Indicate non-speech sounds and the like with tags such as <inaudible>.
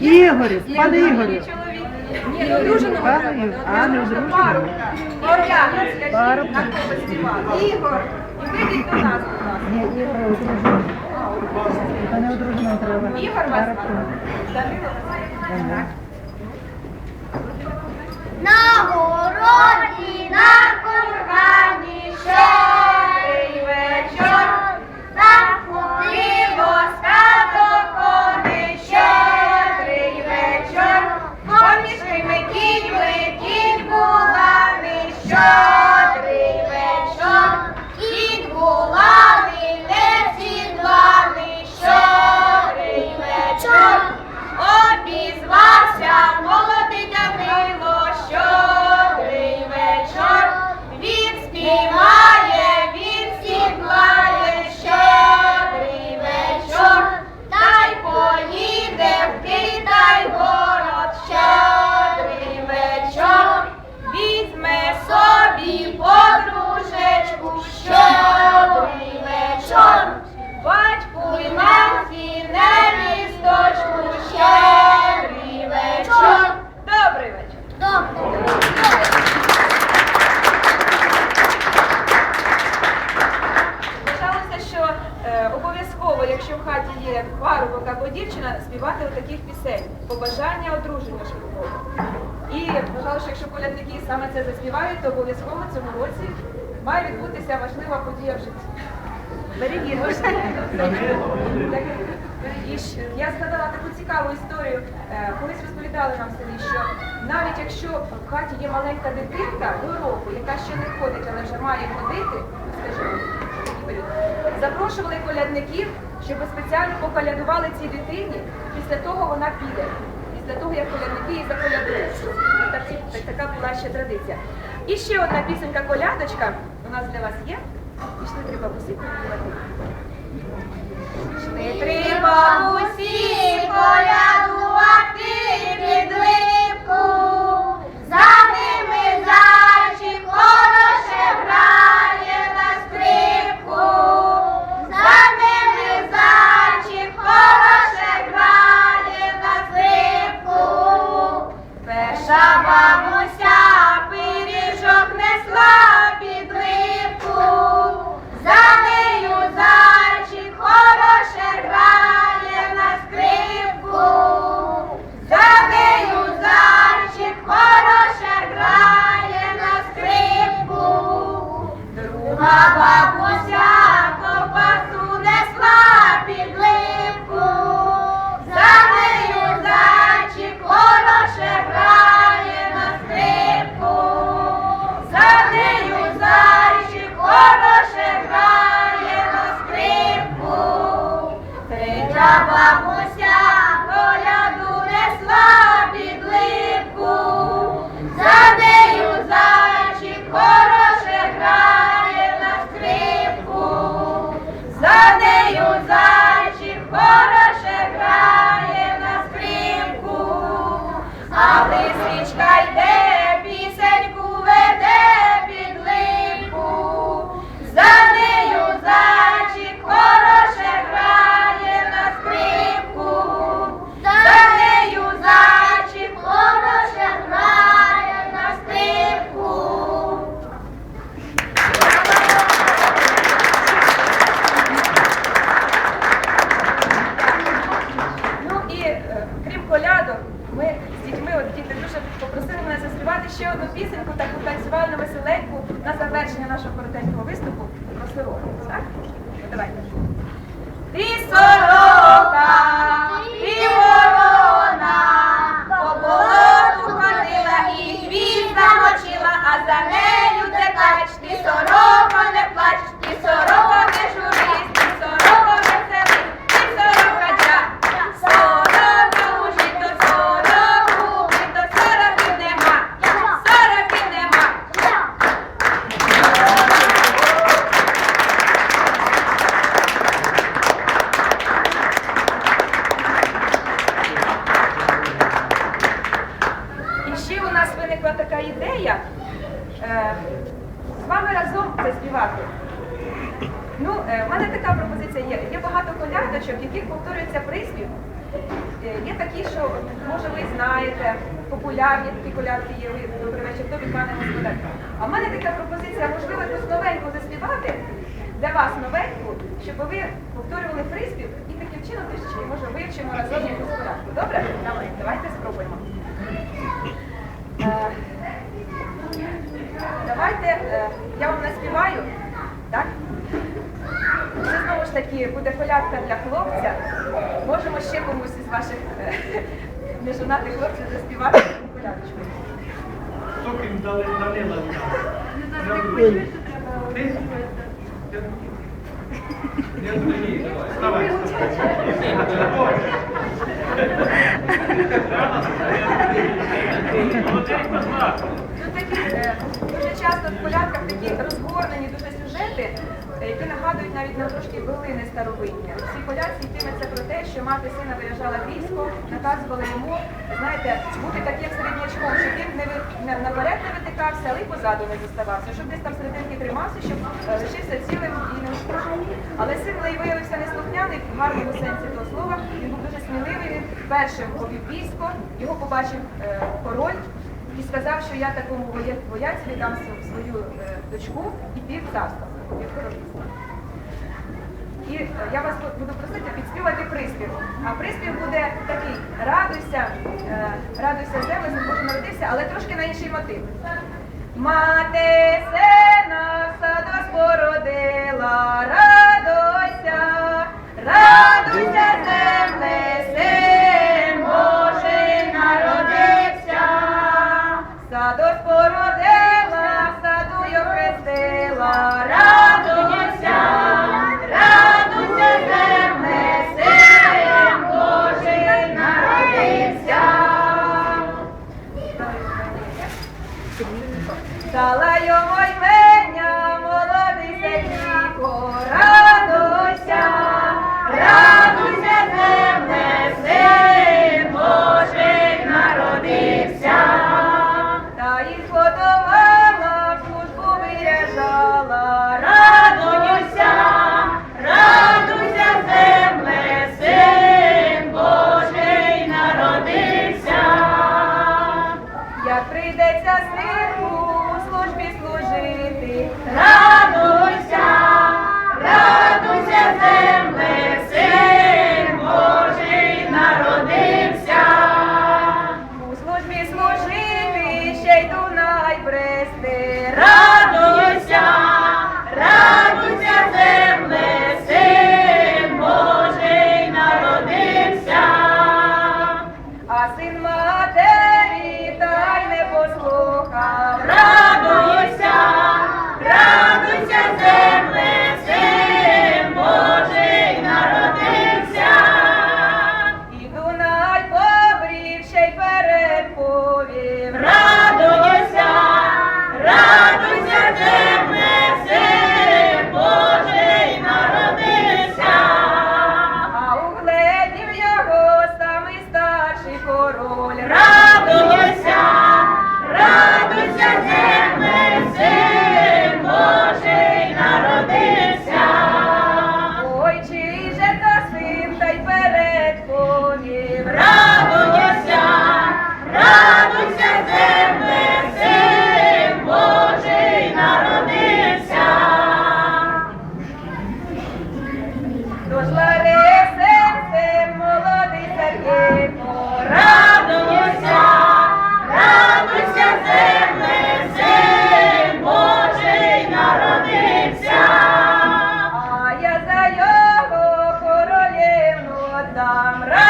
Ігорю, пане Ігорю. Ні, ну, не одруженого. А, не одруженого. Пару. Ігор, вийдіть до нас. Ні, Ігор одруженого. Ігор вас. Данило. одруження швидкого. І вважали, що якщо полятники саме це заспівають, то обов'язково цьому році має відбутися важлива подія в житті. Перевірочка. І я згадала таку цікаву історію. Е, колись розповідали нам селі, що навіть якщо в хаті є маленька дитинка до року, яка ще не ходить, але вже має ходити, скажімо, запрошували колядників, щоб спеціально поколядували цій дитині, після того вона піде після того, як колядники і заколядують. Така була ще традиція. І ще одна пісенька-колядочка у нас для вас є. Пішли три бабусі колядувати. Пішли три бабусі. ще одну пісеньку таку танцювальну веселеньку на завершення нашого коротенького виступу про сороку. Так? Давайте. Ти сорока! Е, в мене така пропозиція є. Є багато колядочок, яких повторюється приспів. Е, є такі, що, може, ви знаєте, популярні такі колядки є, ви добрий вечір, хто від мене господар. А в мене така пропозиція, можливо, якусь новеньку заспівати для вас новеньку, щоб ви повторювали приспів і таким чином трішечки, може, вивчимо разом якусь колядку. Добре? Давайте спробуємо. Е, давайте я вам наспіваю ж таки буде колядка для хлопця. Можемо ще комусь із ваших е, <laughs> нежонатих хлопців заспівати таку колядочку. Хто крім дали Данила? Ти? Я ні, давай. Вставай. Тут такі дуже часто в колядках такі розгорнені дуже сюжети, які нагадують навіть на трошки билини старовинні. Всі колядці йтиметься про те, що мати сина виїжджала в військо, наказували йому, знаєте, бути таким середнячком, щоб він не, ви- не наперед не витикався, але й позаду не зоставався, щоб десь там серединки тримався, щоб е, лишився цілим і неушкодженим. Але син Лей виявився неслухняний в гарному сенсі того слова. Він був дуже сміливий, він першим повів військо, його побачив е, король і сказав, що я такому воя- вояці віддам свою е, дочку і пів царства. І е, я вас буду просити підспівати приспів. А приспів буде такий: радуйся, е, радуйся землю, Боже народився, але трошки на інший мотив. Мати Дала йому ймення, Salam.